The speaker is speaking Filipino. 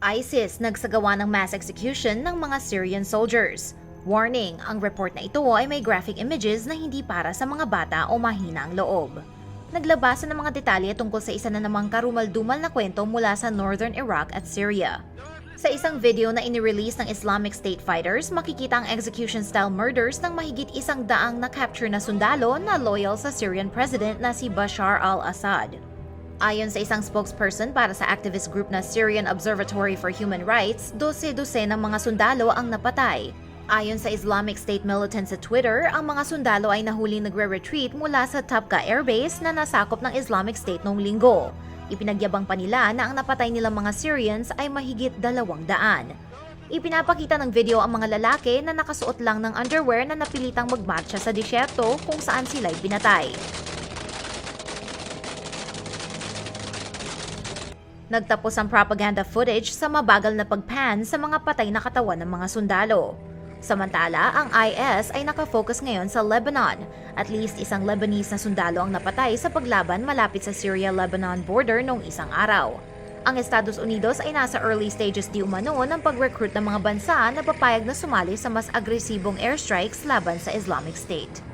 ISIS nagsagawa ng mass execution ng mga Syrian soldiers. Warning, ang report na ito ay may graphic images na hindi para sa mga bata o mahina ang loob. Naglabasan ng mga detalye tungkol sa isa na namang karumal-dumal na kwento mula sa northern Iraq at Syria. Sa isang video na inirelease ng Islamic State fighters, makikita ang execution-style murders ng mahigit isang daang na-capture na sundalo na loyal sa Syrian president na si Bashar al-Assad. Ayon sa isang spokesperson para sa activist group na Syrian Observatory for Human Rights, 12-12 ng mga sundalo ang napatay. Ayon sa Islamic State militants sa Twitter, ang mga sundalo ay nahuling nagre-retreat mula sa Tapka Air Base na nasakop ng Islamic State noong linggo. Ipinagyabang pa nila na ang napatay nilang mga Syrians ay mahigit dalawang daan. Ipinapakita ng video ang mga lalaki na nakasuot lang ng underwear na napilitang magmarcha sa disyerto kung saan sila'y pinatay. Nagtapos ang propaganda footage sa mabagal na pagpan sa mga patay na katawan ng mga sundalo. Samantala, ang IS ay nakafocus ngayon sa Lebanon. At least isang Lebanese na sundalo ang napatay sa paglaban malapit sa Syria-Lebanon border noong isang araw. Ang Estados Unidos ay nasa early stages di umano ng pag-recruit ng mga bansa na papayag na sumali sa mas agresibong airstrikes laban sa Islamic State.